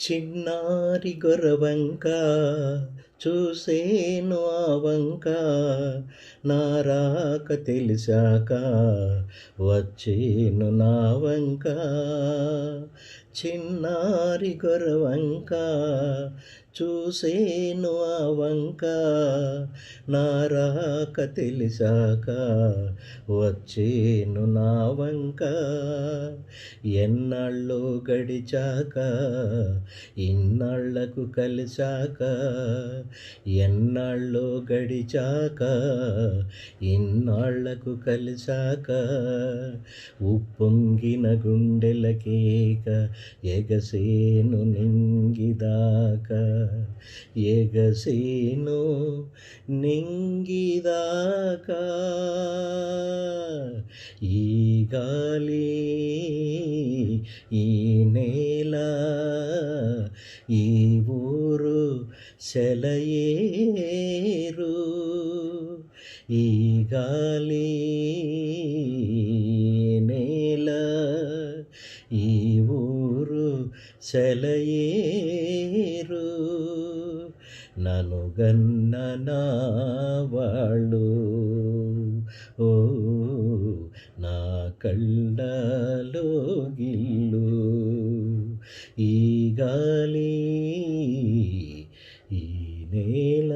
చిన్నారి గొరవంక చూసేను ఆ వంక నారాక తెలిసాక వచ్చేను నా వంక. చిన్నారి గొరవంక చూసేను ఆ వంక నారాక తెలిసాక వచ్చేను నా వంక. ఎన్నాళ్ళు గడిచాక ఇన్నాళ్ళకు కలిసాక ఎన్నాళ్ళో గడిచాక ఇన్నాళ్ళకు కలిసాక ఉప్పొంగిన గుండెలకేక ఎగసేను నింగిదాకా. ఎగసేను నింగిదాకా. ఈ గాలి ఈ నేల ఈ ఊరు సెలయేరు. ఈ గాలి నేల ఈ ఊరు సెలయేరు ననుగన్న నా వాళ్ళు ఓ నా కళ్ళలో గిల్లు. ఈ గాలి ఈ నేల